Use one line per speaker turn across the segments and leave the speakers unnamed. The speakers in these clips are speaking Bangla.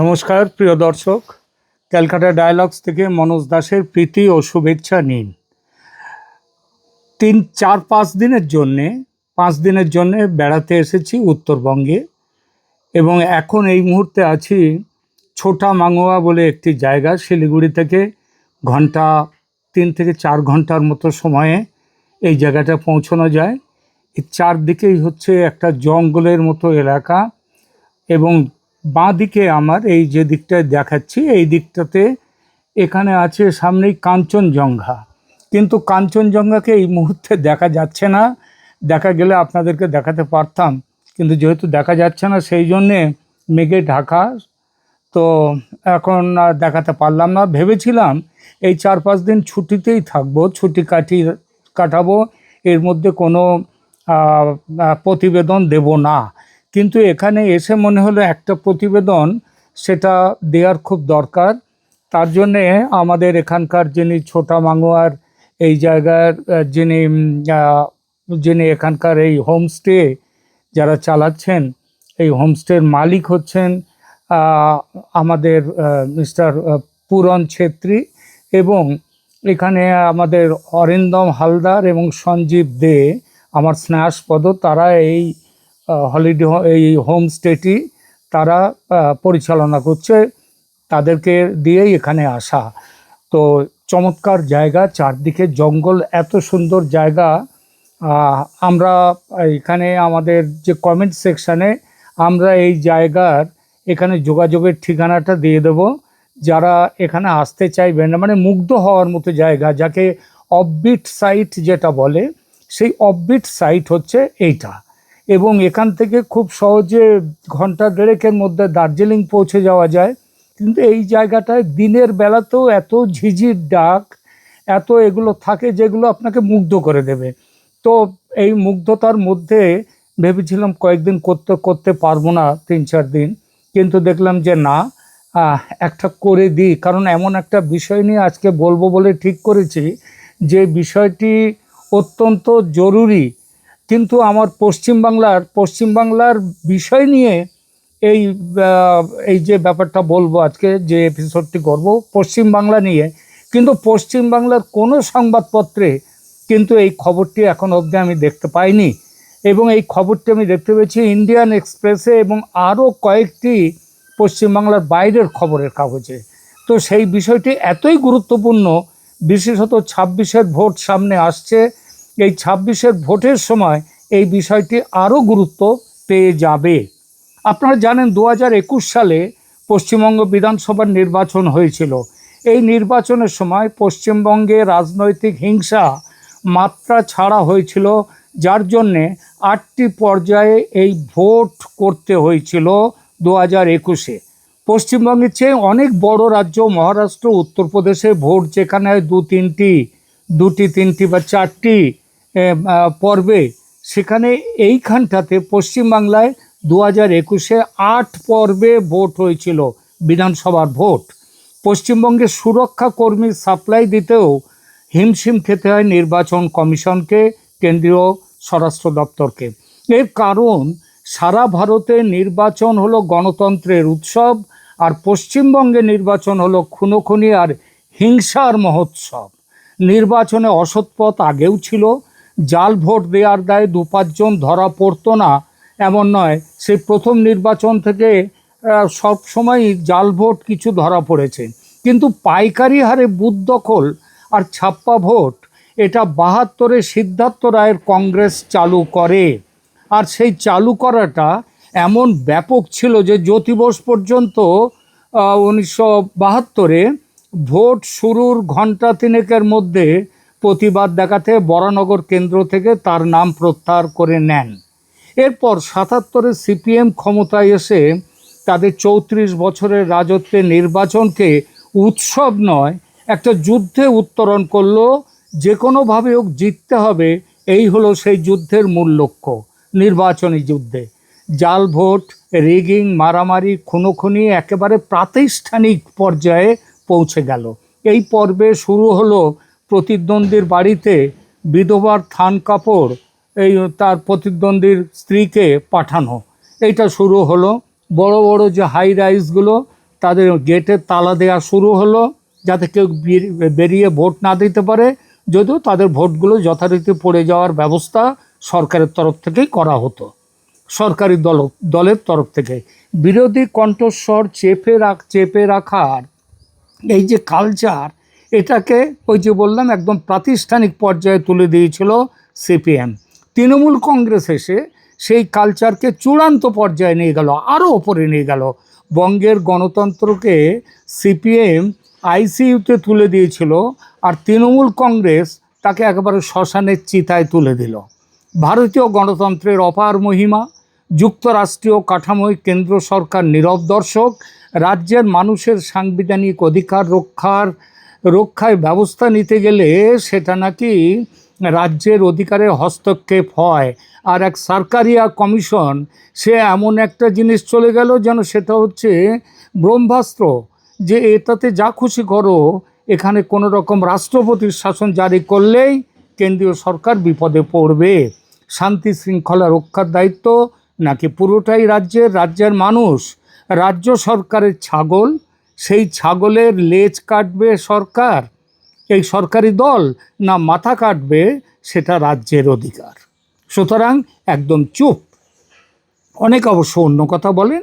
নমস্কার, প্রিয় দর্শক। ক্যালকাটা ডায়ালগস থেকে মনোজ দাসের প্রীতি ও শুভেচ্ছা নিন। তিন, চার, পাঁচ দিনের জন্যে, পাঁচ দিনের জন্যে বেড়াতে এসেছি উত্তরবঙ্গে এবং এখন এই মুহূর্তে আছি ছোটা মাঙ্গুয়া বলে একটি জায়গা, শিলিগুড়ি থেকে ঘণ্টা তিন থেকে চার ঘণ্টার মতো সময়ে এই জায়গাটা পৌঁছানো যায়। চারদিকেই হচ্ছে একটা জঙ্গলের মতো এলাকা এবং বাঁ দিকে আমার এই যে দিকটায় দেখাচ্ছি, এই দিকটাতে এখানে আছে সামনেই কাঞ্চনজঙ্ঘা। কিন্তু কাঞ্চনজঙ্ঘাকে এই মুহূর্তে দেখা যাচ্ছে না। দেখা গেলে আপনাদেরকে দেখাতে পারতাম, কিন্তু যেহেতু দেখা যাচ্ছে না, সেই জন্যে মেঘে ঢাকা। তো এখন দেখাতে পারলাম না। ভেবেছিলাম এই চার পাঁচ দিন ছুটিতেই থাকব, ছুটি কাটি কাটাবো। এর মধ্যে কোনো প্রতিবেদন দেব না। কিন্তু এখানে এসে মনে হলো একটা প্রতিবেদন, সেটা দেওয়ার খুব দরকার। তার জন্যে আমাদের এখানকার যিনি ছোটা মাঙ্গুয়ার এই জায়গার যিনি যিনি এখানকার এই হোমস্টে যারা চালাচ্ছেন, এই হোমস্টের মালিক হচ্ছেন আমাদের মিস্টার পুরন ছেত্রী এবং এখানে আমাদের অরিন্দম হালদার এবং সঞ্জীব দে, আমার স্নেহাসপদ, তারা এই হলিডে এই হোমস্টেটি তারা পরিচালনা করছে, তাদেরকে দিয়েই এখানে আসা। তো চমৎকার জায়গা, চারদিকে জঙ্গল, এত সুন্দর জায়গা। আমরা এখানে আমাদের যে কমেন্ট সেকশানে আমরা এই জায়গার এখানে যোগাযোগের ঠিকানাটা দিয়ে দেব। যারা এখানে আসতে চাইবেন না মানে মুগ্ধ হওয়ার মতো জায়গা, যাকে অফবিট সাইট যেটা বলে, সেই অফবিট সাইট হচ্ছে এইটা। এবং এখান থেকে খুব সহজে ঘণ্টা দেড়েকের মধ্যে দার্জিলিং পৌঁছে যাওয়া যায়। কিন্তু এই জায়গাটায় দিনের বেলাতেও এত ঝিঝির ডাক, এত এগুলো থাকে যেগুলো আপনাকে মুগ্ধ করে দেবে। তো এই মুগ্ধতার মধ্যে ভেবেছিলাম কয়েকদিন করতে করতে পারব না তিন চার দিন। কিন্তু দেখলাম যে না একটা করে দিই। কারণ এমন একটা বিষয় নিয়ে আজকে বলব বলে ঠিক করেছি যে বিষয়টি অত্যন্ত জরুরি। কিন্তু আমার পশ্চিমবাংলার পশ্চিমবাংলার বিষয় নিয়ে এই এই যে ব্যাপারটা বলব আজকে, যে এপিসোডটি করব পশ্চিমবাংলা নিয়ে। কিন্তু পশ্চিমবাংলার কোনো সংবাদপত্রে কিন্তু এই খবরটি এখন অবধি আমি দেখতে পাইনি। এবং এই খবরটি আমি দেখতে পেয়েছি ইন্ডিয়ান এক্সপ্রেসে এবং আরও কয়েকটি পশ্চিমবাংলার বাইরের খবরের কাগজে। তো সেই বিষয়টি এতই গুরুত্বপূর্ণ, বিশেষত ছাব্বিশের ভোট সামনে আসছে এই ছাব্বিশের ভোটের সময় এই বিষয়টি আরও গুরুত্ব পেয়ে যাবে। আপনারা জানেন দু হাজার একুশ সালে পশ্চিমবঙ্গ বিধানসভার নির্বাচন হয়েছিল। এই নির্বাচনের সময় পশ্চিমবঙ্গে রাজনৈতিক হিংসা মাত্রা ছাড়া হয়েছিল, যার জন্যে আটটি পর্যায়ে এই ভোট করতে হয়েছিল দু হাজার একুশে। পশ্চিমবঙ্গের চেয়ে অনেক বড় রাজ্য মহারাষ্ট্র, উত্তরপ্রদেশে ভোট যেখানে দু তিনটি, দুটি তিনটি বা চারটি পর্বে। সেখানে এইখানটাতে পশ্চিমবাংলায় দু হাজার একুশে আট পর্বে ভোট হয়েছিল, বিধানসভার ভোট। পশ্চিমবঙ্গে সুরক্ষা কর্মী সাপ্লাই দিতেও হিমশিম খেতে হয় নির্বাচন কমিশনকে, কেন্দ্রীয় স্বরাষ্ট্র দপ্তরকে। এর কারণ, সারা ভারতে নির্বাচন হলো গণতন্ত্রের উৎসব, আর পশ্চিমবঙ্গে নির্বাচন হলো খুনোখুনি আর হিংসার মহোৎসব। নির্বাচনে অসৎপথ আগেও ছিল জাল ভোট দেওয়ার দায়ে দু পাঁচজন ধরা পড়তো না। এমন নয় সেই প্রথম নির্বাচন থেকে আহ, সব সময় জাল ভোট কিছু ধরা পড়েছে। কিন্তু পাইকারি হারে বুথ দখল আর ছাপ্পা ভোট এটা বাহাত্তরে সিদ্ধার্থ রায়ের কংগ্রেস চালু করে। আর সেই চালু করাটা এমন ব্যাপক ছিল যে জ্যোতি বোস পর্যন্ত উনিশশো বাহাত্তরে ভোট শুরুর ঘণ্টা তিনেকের মধ্যে প্রতিবাদ দেখাতে বরানগর কেন্দ্র থেকে তার নাম প্রত্যাহার করে নেন। এরপর সাতাত্তরে সিপিএম ক্ষমতায় এসে তাদের চৌত্রিশ বছরের রাজত্বে নির্বাচনকে উৎসব নয়, একটা যুদ্ধে উত্তরণ করল, যে কোনোভাবে হোক জিততে হবে, এই হলো সেই যুদ্ধের মূল লক্ষ্য, নির্বাচনী যুদ্ধে। জাল ভোট, রিগিং, মারামারি, খুনোখুনি একেবারে প্রাতিষ্ঠানিক পর্যায়ে পৌঁছে গেল। এই পর্বে শুরু হলো প্রতিদ্বন্দ্বীর বাড়িতে বিধবার থান কাপড় এই তার প্রতিদ্বন্দ্বীর স্ত্রীকে পাঠানো। এইটা শুরু হলো। বড় বড় যে হাই রাইজগুলো তাদের গেটে তালা দেওয়া শুরু হলো যাতে কেউ বেরিয়ে ভোট না দিতে পারে। যদিও তাদের ভোটগুলো যথারীতি পড়ে যাওয়ার ব্যবস্থা সরকারের তরফ থেকেই করা হতো। সরকারি দল, দলের তরফ থেকে। বিরোধী কণ্ঠস্বর চেপে রাখ, চেপে রাখার এই যে কালচার এটাকে ওই যে বললাম, একদম প্রাতিষ্ঠানিক পর্যায়ে তুলে দিয়েছিল সিপিএম। তৃণমূল কংগ্রেস এসে সেই কালচারকে চূড়ান্ত পর্যায়ে নিয়ে গেল আরও ওপরে নিয়ে গেল। বঙ্গের গণতন্ত্রকে সিপিএম আইসিইউতে তুলে দিয়েছিল আর তৃণমূল কংগ্রেস তাকে একেবারে শ্মশানের চিতায় তুলে দিল। ভারতীয় গণতন্ত্রের অপার মহিমা, যুক্তরাষ্ট্রীয় কাঠামোয় কেন্দ্র সরকার নীরব দর্শক, রাজ্যের মানুষের সাংবিধানিক অধিকার রক্ষার রক্ষায় ব্যবস্থা নিতে গেলে সেটা নাকি রাজ্যের অধিকারের হস্তক্ষেপ হয়। আর এক সরকারিয়া কমিশন, সে এমন একটা জিনিস চলে গেল যেন সেটা হচ্ছে ব্রহ্মাস্ত্র। যে এটাতে যা খুশি করো, এখানে কোনো রকম রাষ্ট্রপতির শাসন জারি করলেই কেন্দ্রীয় সরকার বিপদে পড়বে। শান্তি শৃঙ্খলা রক্ষার দায়িত্ব নাকি পুরোটাই রাজ্যের রাজ্যের মানুষ? রাজ্য সরকারের ছাগল সেই ছাগলের লেজ কাটবে সরকার? এই সরকারি দল না মাথা কাটবে সেটা রাজ্যের অধিকার। সুতরাং একদম চুপ। অনেক অবশ্য অন্য কথা বলেন।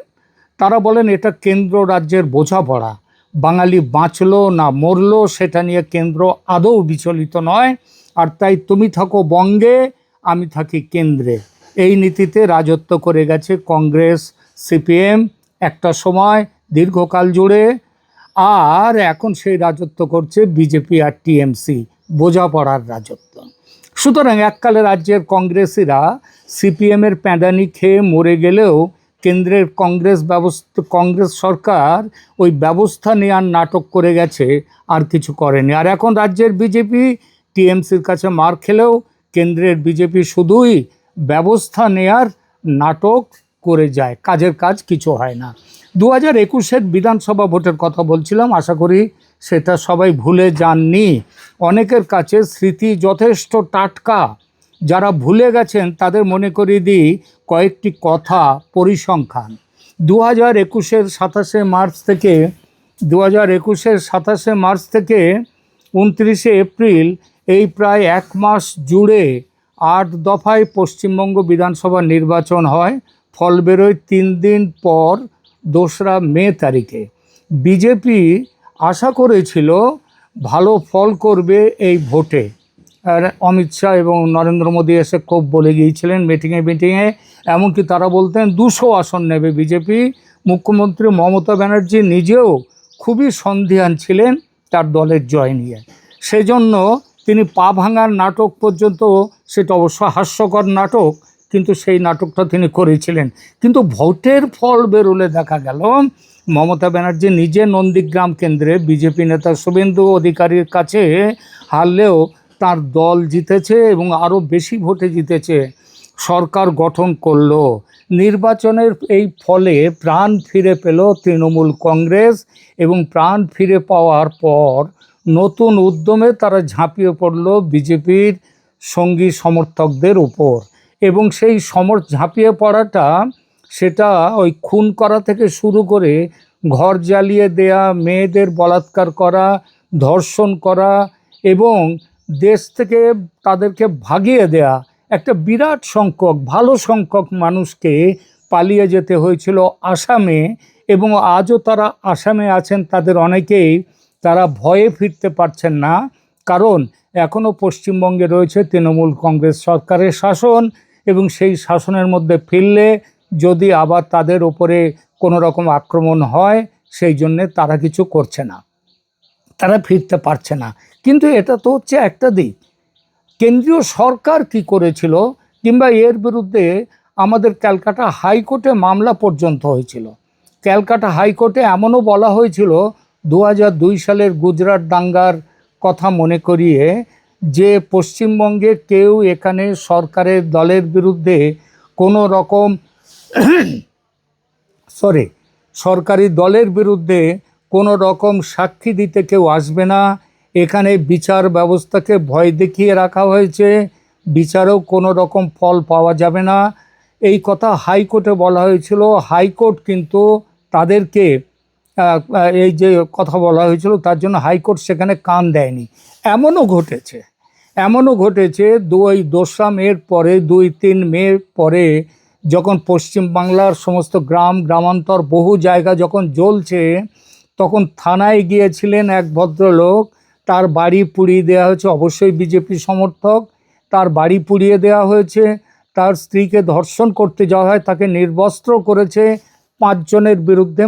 তারা বলেন, এটা কেন্দ্র রাজ্যের বোঝাপড়া। বাঙালি বাঁচলো না মরলো সেটা নিয়ে কেন্দ্র আদৌ বিচলিত নয়। আর তাই তুমি থাকো বঙ্গে, আমি থাকি কেন্দ্রে। এই নীতিতে রাজত্ব করে গেছে কংগ্রেস, সিপিএম। একটা সময় দীর্ঘকাল জুড়ে আর এখন সেই রাজত্ব করছে বিজেপি আর টিএমসি বোঝাপড়ার রাজত্ব। সুতরাং এককালে রাজ্যের কংগ্রেসিরা সিপিএমের প্যাঁদানি খেয়ে মরে গেলেও কেন্দ্রের কংগ্রেস ব্যবস্থা, কংগ্রেস সরকার ওই ব্যবস্থা নেওয়ার নাটক করে গেছে, আর কিছু করেনি। আর এখন রাজ্যের বিজেপি টিএমসির কাছে মার খেলেও কেন্দ্রের বিজেপি শুধুই ব্যবস্থা নেয়ার নাটক করে যায়। কাজের কাজ কিছু হয় না। দু হাজার একুশের বিধানসভা ভোটের কথা বলছিলাম, আশা করি সেটা সবাই ভুলে যাননি। অনেকের কাছে স্মৃতি যথেষ্ট টাটকা। যারা ভুলে গেছেন, তাদের মনে করিয়ে দিই কয়েকটি কথা পরিসংখ্যান। দু হাজার একুশের সাতাশে মার্চ থেকে দু হাজার একুশের সাতাশে মার্চ থেকে উনত্রিশে এপ্রিল, এই প্রায় এক মাস জুড়ে আট দফায় পশ্চিমবঙ্গ বিধানসভা নির্বাচন হয়। ফল বেরোয় তিন দিন পর দোসরা মে তারিখে। বিজেপি আশা করেছিল ভালো ফল করবে এই ভোটে। আর অমিত শাহ এবং নরেন্দ্র মোদী এসে খুব বলে গিয়েছিলেন মিটিংয়ে মিটিংয়ে এমনকি তারা বলতেন দুশো আসন নেবে বিজেপি। মুখ্যমন্ত্রী মমতা ব্যানার্জি নিজেও খুবই সন্ধিহান ছিলেন তার দলের জয় নিয়ে। সেজন্য তিনি পা ভাঙার নাটক পর্যন্ত, সেটা অবশ্য হাস্যকর নাটক কিন্তু সেই নাটকটা তিনি করেছিলেন। কিন্তু ভোটের ফল বেরোলে দেখা গেল, মমতা ব্যানার্জি নিজে নন্দীগ্রাম কেন্দ্রে বিজেপি নেতা শুভেন্দু অধিকারীর কাছে হারলেও তার দল জিতেছে এবং আরও বেশি ভোটে জিতেছে। সরকার গঠন করল। নির্বাচনের এই ফলে প্রাণ ফিরে পেল তৃণমূল কংগ্রেস এবং প্রাণ ফিরে পাওয়ার পর নতুন উদ্যমে তারা ঝাঁপিয়ে পড়ল বিজেপির সঙ্গী সমর্থকদের উপর। এবং সেই সমর ঝাঁপিয়ে পড়াটা সেটা ওই খুন করা থেকে শুরু করে ঘর জ্বালিয়ে দেয়া, মেয়েদের বলাৎকার করা, ধর্ষণ করা এবং দেশ থেকে তাদেরকে ভাগিয়ে দেয়া একটা বিরাট সংখ্যক, ভালো সংখ্যক মানুষকে পালিয়ে যেতে হয়েছিল আসামে এবং আজও তারা আসামে আছেন, তাদের অনেকেই তারা ভয়ে ফিরতে পারছেন না। কারণ এখনও পশ্চিমবঙ্গে রয়েছে তৃণমূল কংগ্রেস সরকারের শাসন। এবং সেই শাসনের মধ্যে ফিরলে যদি আবার তাদের ওপরে কোনো রকম আক্রমণ হয়, সেই জন্যে তারা কিছু করছে না। তারা ফিরতে পারছে না। কিন্তু এটা তো হচ্ছে একটা দিক। কেন্দ্রীয় সরকার কি করেছিল কিংবা এর বিরুদ্ধে আমাদের ক্যালকাটা হাইকোর্টে মামলা পর্যন্ত হয়েছিল। ক্যালকাটা হাইকোর্টে এমনও বলা হয়েছিল, দু সালের গুজরাট দাঙ্গার কথা মনে করিয়ে যে পশ্চিমবঙ্গে কেউ এখানে সরকারের দলের বিরুদ্ধে কোনো রকম সরি সরকারি দলের বিরুদ্ধে কোনো রকম সাক্ষী দিতে কেউ আসবে না। এখানে বিচার ব্যবস্থাকে ভয় দেখিয়ে রাখা হয়েছে। বিচারেও কোনো রকম ফল পাওয়া যাবে না। এই কথা হাইকোর্টে বলা হয়েছিল। হাইকোর্ট কিন্তু তাদেরকে এই যে কথা বলা হয়েছিল, তার জন্য হাইকোর্ট সেখানে কান দেয়নি। এমনও ঘটেছে। এমনও ঘটেছে, দুই দোসরা মের পরে, দুই তিন মে পরে যখন পশ্চিম বাংলার সমস্ত গ্রাম, গ্রামান্তর, বহু জায়গা যখন জ্বলছে, তখন থানায় গিয়েছিলেন এক ভদ্রলোক। তার বাড়ি পুড়িয়ে দেওয়া হয়েছে, অবশ্যই বিজেপি সমর্থক। তার বাড়ি পুড়িয়ে দেওয়া হয়েছে, তার স্ত্রীকে ধর্ষণ করতে যাওয়া হয়, তাকে নির্বস্ত্র করেছে। পাঁচজনের বিরুদ্ধে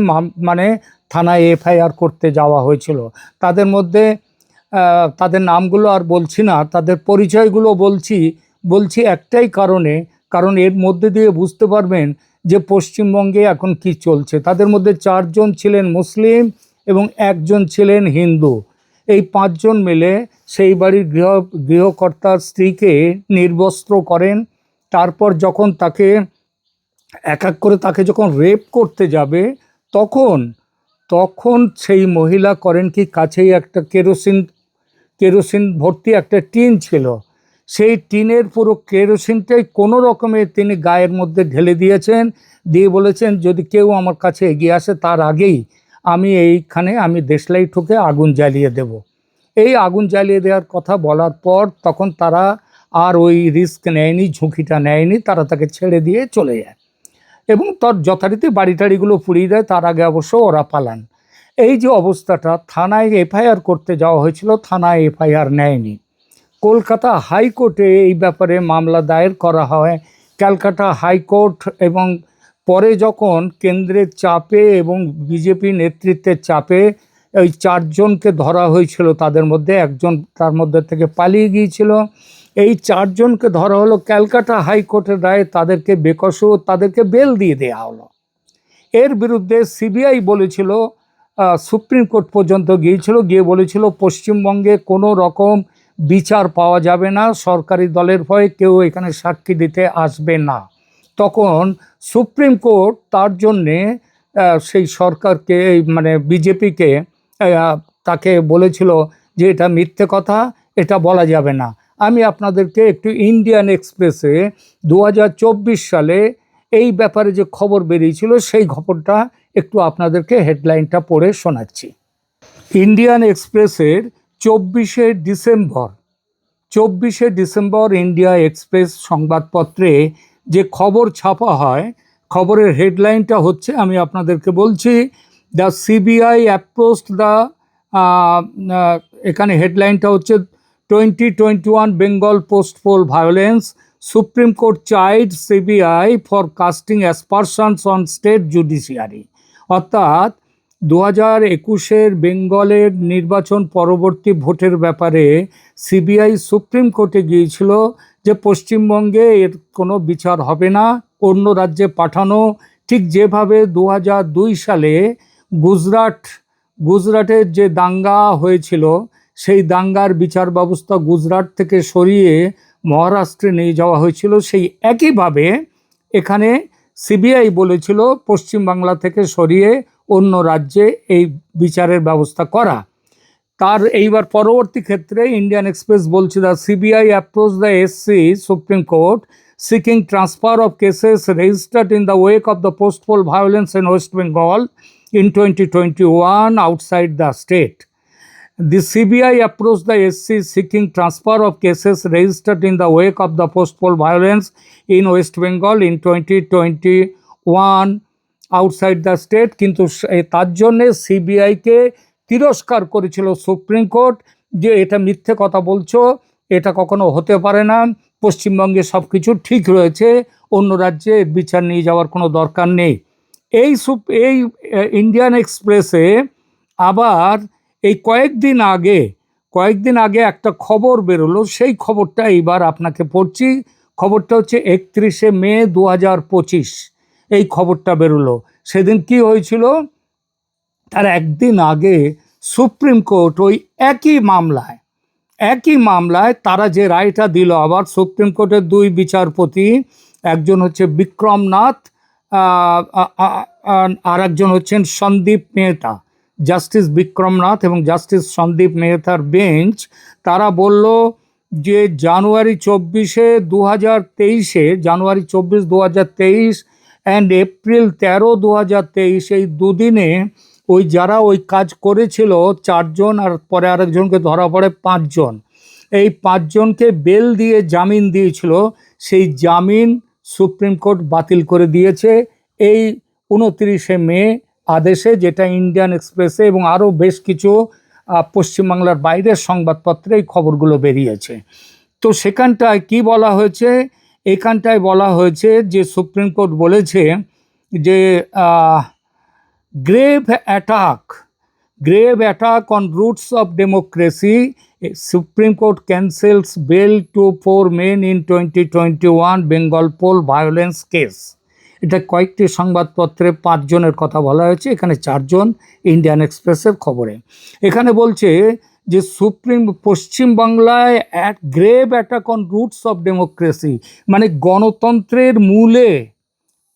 মানে থানায় এফআইআর করতে যাওয়া হয়েছিল। তাদের মধ্যে তাদের নামগুলো আর বলছি না, তাদের পরিচয়গুলো বলছি বলছি একটাই কারণে, কারণ এর মধ্যে দিয়ে বুঝতে পারবেন যে পশ্চিমবঙ্গে এখন কি চলছে। তাদের মধ্যে চারজন ছিলেন মুসলিম এবং একজন ছিলেন হিন্দু। এই পাঁচজন মিলে সেই বাড়ির গৃহ, গৃহকর্তার স্ত্রীকে নির্বস্ত্র করেন। তারপর যখন তাকে এক এক করে তাকে যখন রেপ করতে যাবে, তখন তখন সেই মহিলা করেন কি, কাছেই একটা কেরোসিন কেরোসিন ভর্তি একটা টিন ছিল। সেই টিনের পুরো কেরোসিনটাই কোনো রকমে তিনি গায়ের মধ্যে ঢেলে দিয়েছেন, দিয়ে বলেছেন, যদি কেউ আমার কাছে এগিয়ে আসে, তার আগেই আমি এইখানে, আমি দেশলাই ঠুকে আগুন জ্বালিয়ে দেব। এই আগুন জ্বালিয়ে দেওয়ার কথা বলার পর তখন তারা আর ওই রিস্ক নেয়নি, ঝুঁকিটা নেয়নি, তারা তাকে ছেড়ে দিয়ে চলে যায়। এবং তার যথারীতি বাড়ি টাড়িগুলো পুড়িয়ে দেয়, তার আগে অবশ্য ওরা পালান। এই যে অবস্থাটা থানায় এফআইআর করতে যাওয়া হয়েছিল, থানায় এফআইআর নেয়নি। কলকাতা হাইকোর্টে এই ব্যাপারে মামলা দায়ের করা হয়। ক্যালকাটা হাইকোর্ট এবং পরে যখন কেন্দ্রের চাপে এবং বিজেপি নেতৃত্বের চাপে ওই চারজনকে ধরা হয়েছিল, তাদের মধ্যে একজন তার মধ্যে থেকে পালিয়ে গিয়েছিল। এই চারজনকে ধরা হলো, ক্যালকাটা হাইকোর্টের রায়ে তাদেরকে বেকসু তাদেরকে বেল দিয়ে দেওয়া হলো। এর বিরুদ্ধে সিবিআই বলেছিল সুপ্রিম কোর্ট পর্যন্ত গিয়েছিল, গিয়ে বলেছিল পশ্চিমবঙ্গে কোনো রকম বিচার পাওয়া যাবে না, সরকারি দলের ভয়ে কেউ এখানে সাক্ষী দিতে আসবে না। তখন সুপ্রিম কোর্ট তার জন্যে সেই সরকারকে মানে বিজেপিকে তাকে বলেছিল যে এটা মিথ্যে কথা, এটা বলা যাবে না। আমি আপনাদেরকে একটু ইন্ডিয়ান এক্সপ্রেসে দু হাজার চব্বিশ সালে এই ব্যাপারে যে খবর বেরিয়েছিল, সেই খবরটা একটু আপনাদেরকে হেডলাইনটা পড়ে শোনাচ্ছি। ইন্ডিয়ান এক্সপ্রেসের চব্বিশে ডিসেম্বর চব্বিশে ডিসেম্বর ইন্ডিয়া এক্সপ্রেস সংবাদপত্রে যে খবর ছাপা হয়, খবরের হেডলাইনটা হচ্ছে, আমি আপনাদেরকে বলছি দ্য সিবিআই অ্যাপ্রোস্ট দ্য এখানে হেডলাইনটা হচ্ছে twenty twenty one Bengal post poll violence supreme court child CBI for casting aspersions on state judiciary. অর্থাৎ দু হাজার একুশের বেঙ্গলের নির্বাচন পরবর্তী ভোটের ব্যাপারে সিবিআই সুপ্রিম কোর্টে গিয়েছিল যে পশ্চিমবঙ্গে এর কোনো বিচার হবে না, অন্য রাজ্যে পাঠানো। ঠিক যেভাবে দু হাজার দুই সালে গুজরাট, গুজরাটের যে দাঙ্গা হয়েছিল, সেই দাঙ্গার বিচার ব্যবস্থা গুজরাট থেকে সরিয়ে মহারাষ্ট্রে নিয়ে যাওয়া হয়েছিল, সেই একইভাবে এখানে সিবিআই বলেছিল পশ্চিমবাংলা থেকে সরিয়ে অন্য রাজ্যে এই বিচারের ব্যবস্থা করা তার এইবার পরবর্তী ক্ষেত্রে ইন্ডিয়ান এক্সপ্রেস বলছে the CBI approach the SC supreme court seeking transfer of cases registered in the wake of the post poll violence in West Bengal in 2021 outside the state. The CBI approached the SC seeking transfer of cases registered in the wake of the post-poll violence in West Bengal in 2021 outside the state কিন্তু তার জন্যে সিবিআইকে তিরস্কার করেছিল সুপ্রিম কোর্ট যে এটা মিথ্যে কথা বলছো এটা কখনো হতে পারে না পশ্চিমবঙ্গে সব কিছু ঠিক রয়েছে অন্য রাজ্যে বিচার নিয়ে যাওয়ার কোনো দরকার নেই এই সুপ এই ইন্ডিয়ান এক্সপ্রেসে আবার এই কয়েকদিন আগে কয়েকদিন আগে একটা খবর বেরোলো, সেই খবরটা এইবার আপনাকে পড়ছি। খবরটা হচ্ছে একত্রিশে মে দু পঁচিশ, এই খবরটা বেরোলো। সেদিন কি হয়েছিল? তার একদিন আগে সুপ্রিম কোর্ট ওই একই মামলায় একই মামলায় তারা যে রায়টা দিল, আবার সুপ্রিম কোর্টের দুই বিচারপতি, একজন হচ্ছে বিক্রমনাথ আর একজন হচ্ছেন সন্দীপ মেহতা। জাস্টিস বিক্রমনাথ এবং জাস্টিস সন্দীপ মেহতার বেঞ্চ, তারা বলল যে জানুয়ারি চব্বিশে দু হাজার তেইশে, জানুয়ারি চব্বিশ দু হাজার তেইশ অ্যান্ড এপ্রিল তেরো দু হাজার তেইশ, এই দুদিনে ওই যারা ওই কাজ করেছিল, চারজন আর পরে আরেকজনকে ধরা পড়ে পাঁচজন। এই পাঁচজনকে বেল দিয়ে জামিন দিয়েছিল, সেই জামিন সুপ্রিম কোর্ট বাতিল করে দিয়েছে। এই উনত্রিশে মে আদেশে যেটা ইন্ডিয়ান এক্সপ্রেসে এবং আরও বেশ কিছু পশ্চিমবাংলার বাইরের সংবাদপত্রে এই খবরগুলো বেরিয়েছে। তো সেখানটায় কি বলা হয়েছে? এখানটায় বলা হয়েছে যে সুপ্রিম কোর্ট বলেছে যে grave attack grave attack on roots of democracy supreme court cancels bail to four men in twenty twenty one Bengal poll violence case এটা কয়েকটি সংবাদপত্রে পাঁচজনের কথা বলা হয়েছে, এখানে চারজন ইন্ডিয়ান এক্সপ্রেসের খবরে। এখানে বলছে যে, সুপ্রিম পশ্চিমবাংলায় at grave attack on roots of democracy মানে গণতন্ত্রের মূলে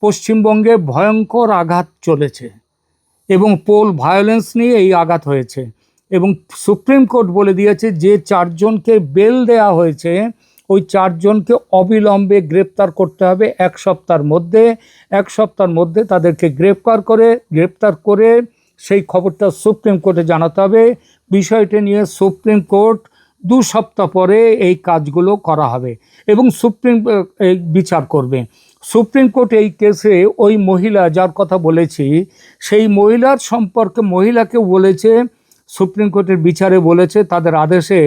পশ্চিমবঙ্গে ভয়ঙ্কর আঘাত চলেছে এবং পোল ভায়োলেন্স নিয়ে এই আঘাত হয়েছে। এবং সুপ্রিম কোর্ট বলে দিয়েছে, যে চারজনকে বেল দেয়া হয়েছে ওই চারজনকে অবিলম্বে গ্রেপ্তার করতে হবে এক সপ্তাহের মধ্যে। এক সপ্তাহের মধ্যে তাদেরকে গ্রেপ্তার করে গ্রেপ্তার করে সেই খবরটা সুপ্রিম কোর্টে জানাতে হবে। বিষয়টি নিয়ে সুপ্রিম কোর্ট দু সপ্তাহ পরে এই কাজগুলো করা হবে এবং সুপ্রিম, এই বিচার করবে। সুপ্রিম কোর্ট এই কেসে ওই মহিলা, যার কথা বলেছি, সেই মহিলার সম্পর্কে মহিলাকে বলেছে, সুপ্রিম কোর্টের বিচারে বলেছে, তাদের আদেশে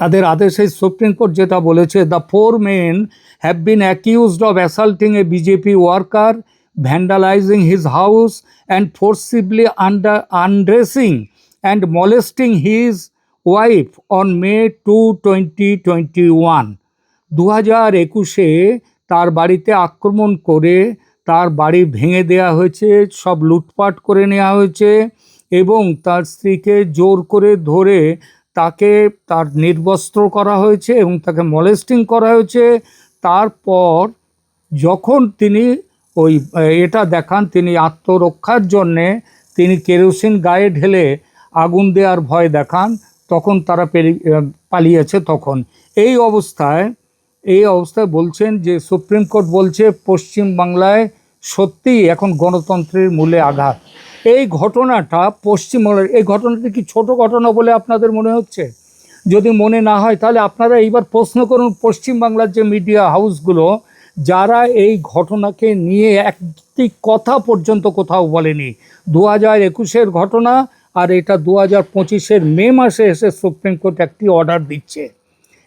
তাদের আদেশে সুপ্রিম কোর্ট যেটা বলেছে the four men have been accused of assaulting a BJP worker vandalising his house and forcibly under undressing and molesting his wife on May two twenty twenty one দু হাজার একুশে তার বাড়িতে আক্রমণ করে তার বাড়ি ভেঙে দেওয়া হয়েছে, সব লুটপাট করে নেওয়া হয়েছে এবং তার স্ত্রীকে জোর করে ধরে তাকে তার নির্বস্ত্র করা হয়েছে এবং তাকে মলেস্টিং করা হয়েছে। তারপর যখন তিনি ওই, এটা দেখান, তিনি আত্মরক্ষার জন্যে তিনি কেরোসিন গায়ে ঢেলে আগুন দেওয়ার ভয় দেখান, তখন তারা পালিয়েছে তখন। এই অবস্থায় এই অবস্থায় বলছেন যে, সুপ্রিম কোর্ট বলছে, পশ্চিম বাংলায় সত্যিই এখন গণতন্ত্রের মূলে আঘাত। এই ঘটনাটা পশ্চিমবঙ্গের, এই ঘটনাটি কি ছোট ঘটনা বলে আপনাদের মনে হচ্ছে? যদি মনে না হয়, তাহলে আপনারা এইবার প্রশ্ন করুন পশ্চিমবাংলার যে মিডিয়া হাউসগুলো, যারা এই ঘটনাকে নিয়ে একটি কথা পর্যন্ত কোথাও বলেনি। দু হাজার একুশের ঘটনা আর এটা দু হাজার পঁচিশের মে মাসে এসে সুপ্রিম কোর্ট একটি অর্ডার দিচ্ছে।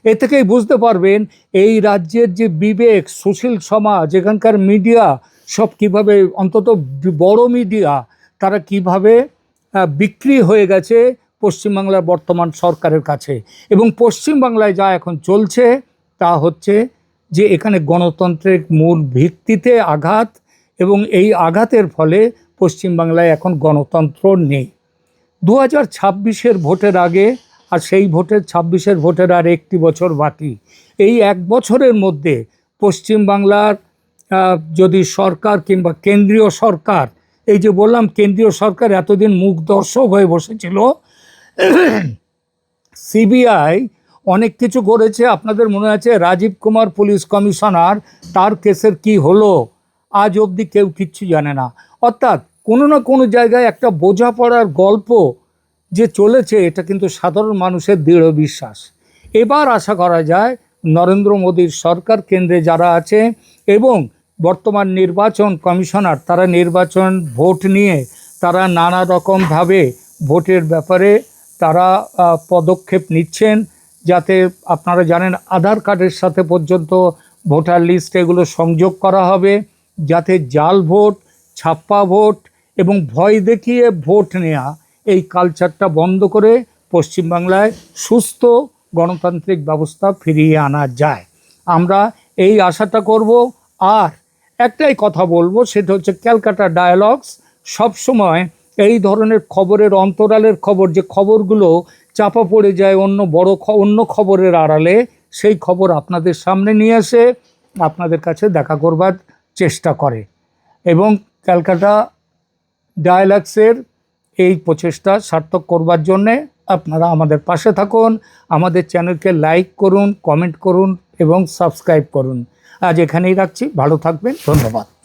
এ থেকেই বুঝতে পারবেন, এই রাজ্যের যে বিবেক, সুশীল সমাজ, এখানকার মিডিয়া, সব কীভাবে অন্তত বড় মিডিয়া তারা কীভাবে বিক্রি হয়ে গেছে পশ্চিমবাংলার বর্তমান সরকারের কাছে। এবং পশ্চিমবাংলায় যা এখন চলছে, তা হচ্ছে যে এখানে গণতন্ত্রের মূল ভিত্তিতে আঘাত এবং এই আঘাতের ফলে পশ্চিমবাংলায় এখন গণতন্ত্র নেই। দু হাজার ছাব্বিশের ভোটের আগে, আর সেই ভোটের, ছাব্বিশের ভোটের আর একটি বছর বাকি। এই এক বছরের মধ্যে পশ্চিমবাংলার যদি সরকার কিংবা কেন্দ্রীয় সরকার এই যে বললাম, কেন্দ্রীয় সরকার এতদিন মুখ দর্শক হয়ে বসেছিল। সিবিআই অনেক কিছু করেছে। আপনাদের মনে আছে রাজীব কুমার পুলিশ কমিশনার, তার কেসের কি হলো? আজ অবধি কেউ কিচ্ছু জানে না। অর্থাৎ কোনো না কোনো জায়গায় একটা বোঝাপড়ার গল্প যে চলেছে, এটা কিন্তু সাধারণ মানুষের দৃঢ় বিশ্বাস। এবার আশা করা যায় নরেন্দ্র মোদীর সরকার কেন্দ্রে যারা আছে এবং বর্তমান নির্বাচন কমিশনার, তারা নির্বাচন ভোট নিয়ে তারা নানা রকমভাবে ভোটের ব্যাপারে তারা পদক্ষেপ নিচ্ছেন। যাতে আপনারা জানেন, আধার কার্ডের সাথে পর্যন্ত ভোটার লিস্ট এগুলো সংযোগ করা হবে। যাতে জাল ভোট, ছাপ্পা ভোট এবং ভয় দেখিয়ে ভোট নেওয়া এই কালচারটা বন্ধ করে পশ্চিমবাংলায় সুস্থ গণতান্ত্রিক ব্যবস্থা ফিরিয়ে আনা যায়। আমরা এই আশাটা করব, আর একটাই কথা বলব, সেটা হচ্ছে ক্যালকাটা ডায়ালগস। সবসময় এই ধরনের খবরের অন্তরালের খবর, যে খবরগুলো চাপা পড়ে যায় অন্য বড় অন্য খবরের আড়ালে, সেই খবর আপনাদের সামনে নিয়ে এসে আপনাদের কাছে দেখা করবার চেষ্টা করে। এবং ক্যালকাটা ডায়ালগসের এই প্রচেষ্টা সার্থক করবার জন্যে আপনারা আমাদের পাশে থাকুন, আমাদের চ্যানেলকে লাইক করুন, কমেন্ট করুন এবং সাবস্ক্রাইব করুন। আজ এখানেই রাখছি। ভালো থাকবেন। ধন্যবাদ।